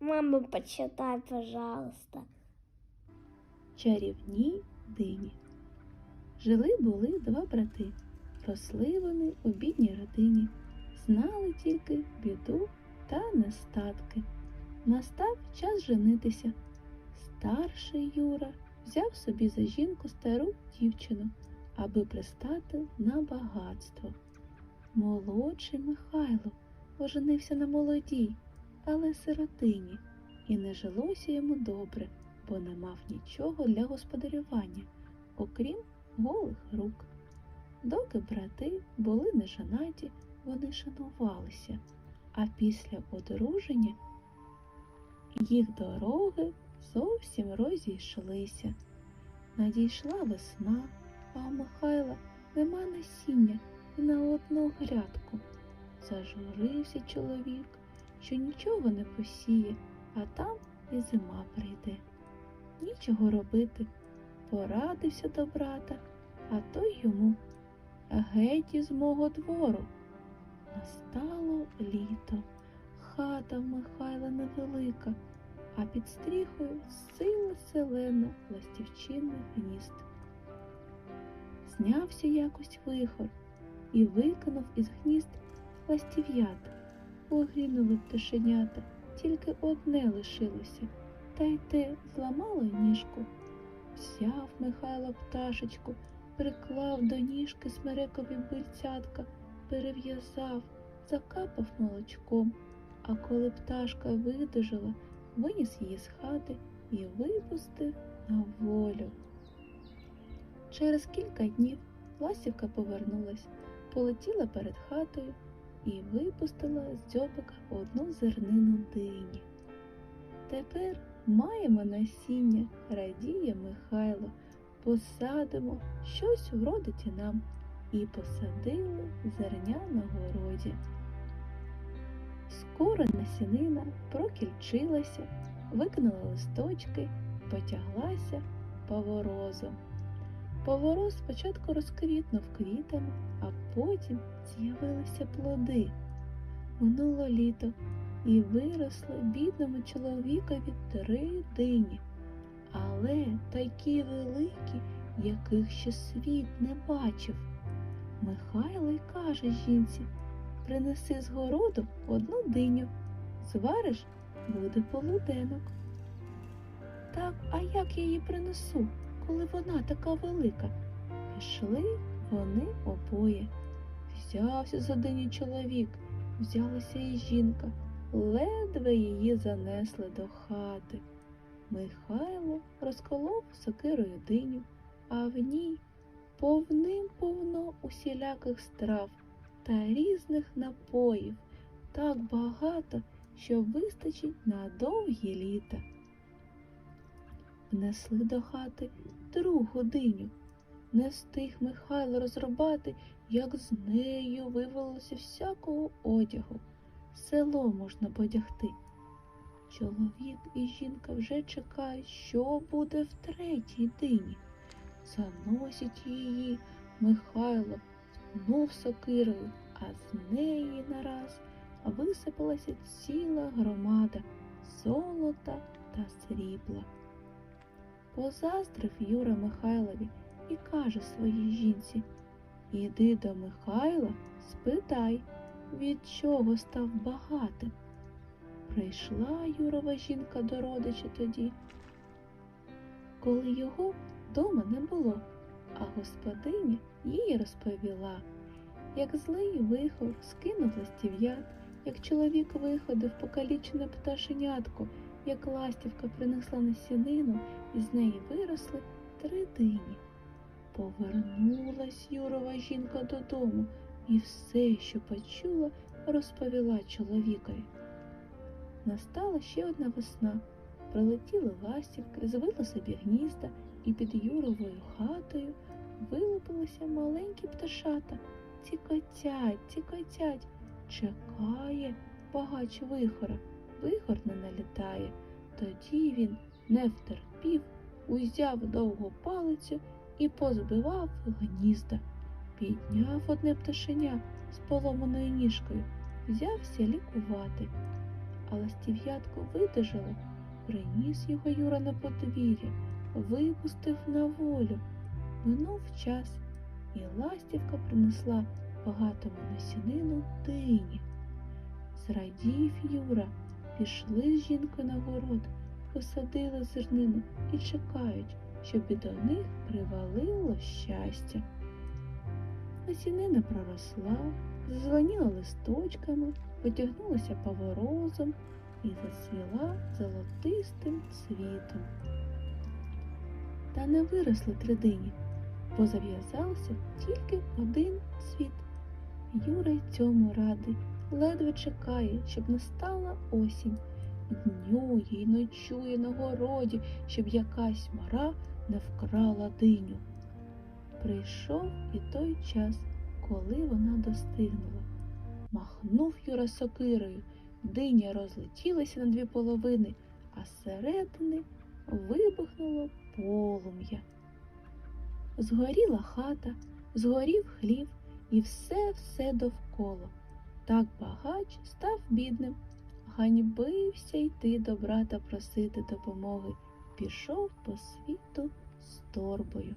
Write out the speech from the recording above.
Мама, почитай, пожалуйста. Чарівні дині. Жили були два брати. Росли вони у бідній родині, знали тільки біду та нестатки. Настав час женитися. Старший Юра взяв собі за жінку стару дівчину, аби пристати на багатство. Молодший Михайло оженився на молодій, але сиротині, і не жилося йому добре, бо не мав нічого для господарювання, окрім голих рук. Доки брати були неженаті, вони шанувалися, а після одруження їх дороги зовсім розійшлися. Надійшла весна, а у Михайла нема насіння і на одну грядку. Зажурився чоловік, що нічого не посіє, а там і зима прийде. Нічого робити, порадився до брата, а той йому геть із мого двору. Настало літо, хата в Михайла невелика, а під стріхою сила селена ластівчиний гнізд. Знявся якось вихор і викинув із гнізд ластів'ят. Погинули пташенята, тільки одне лишилося, та й те зламало ніжку. Взяв Михайло пташечку, приклав до ніжки смерекові бильцятка, перев'язав, закапав молочком, а коли пташка видужала, виніс її з хати і випустив на волю. Через кілька днів ластівка повернулась, полетіла перед хатою і випустила з дзьобика одну зернину дині. Тепер маємо насіння, радіє Михайло, посадимо, щось вродить і нам, і посадили зерня на городі. Скоро насінина прокільчилася, викинула листочки, потяглася поворозом. Поворос спочатку розквітнув квітами, потім з'явилися плоди. Минуло літо і виросли бідному чоловікові три дині, але такі великі, яких ще світ не бачив. Михайло й каже жінці принеси з городу одну диню, звариш буде полуденок. Так, а як я її принесу, коли вона така велика? Пішли вони обоє. Взявся за диню чоловік, взялася і жінка, ледве її занесли до хати. Михайло розколов сокирою диню, а в ній повним повно усіляких страв та різних напоїв, так багато, що вистачить на довгі літа. Внесли до хати другу диню. Не встиг Михайло розрубати, як з нею вивелося всякого одягу. Село можна подягти. Чоловік і жінка вже чекають, що буде в третій дині. Заносять її Михайло, ткнув сокирою, а з неї нараз висипалася ціла громада золота та срібла. Позаздрив Юра Михайлові і каже своїй жінці Іди до Михайла, спитай, від чого став багатим. Прийшла Юрова жінка до родича тоді, коли його вдома не було, а господиня їй розповіла, як злий вихор скинув ластів'ят, як чоловік виходив покалічене пташенятко, як ластівка принесла насінину, і з неї виросли три дині. Повернулась Юрова жінка додому і все, що почула, розповіла чоловікові. Настала ще одна весна. Прилетіли ластівки, звили собі гнізда, і під Юровою хатою вилупилися маленькі пташата. Цікотять, цікотять, чекає багач вихора. Вихор не налітає. Тоді він не втерпів, узяв довгу палицю і позбивав гнізда. Підняв одне пташеня з поломаною ніжкою, взявся лікувати. а ластів'ятко видержало, приніс його Юра на подвір'я, випустив на волю. Минув час, і ластівка принесла багатому насінину дині. Зрадів Юра, пішли з жінкою на город, посадили зернину і чекають, щоб і до них привалило щастя. Насінина проросла, зеленіла листочками, потягнулася поворозом і засвіла золотистим цвітом. Та не виросли три дині, бо зав'язався тільки один цвіт. Юра й цьому радий, ледве чекає, щоб настала осінь. Днює й ночує на городі, щоб якась мара не вкрала диню. Прийшов і той час, коли вона достигнула. Махнув Юра сокирою, диня розлетілася на дві половини, а зсередини вибухнуло полум'я. Згоріла хата, згорів хлів і все-все довкола. Так багач став бідним, ганьбився йти до брата просити допомоги, пішов по світу з торбою.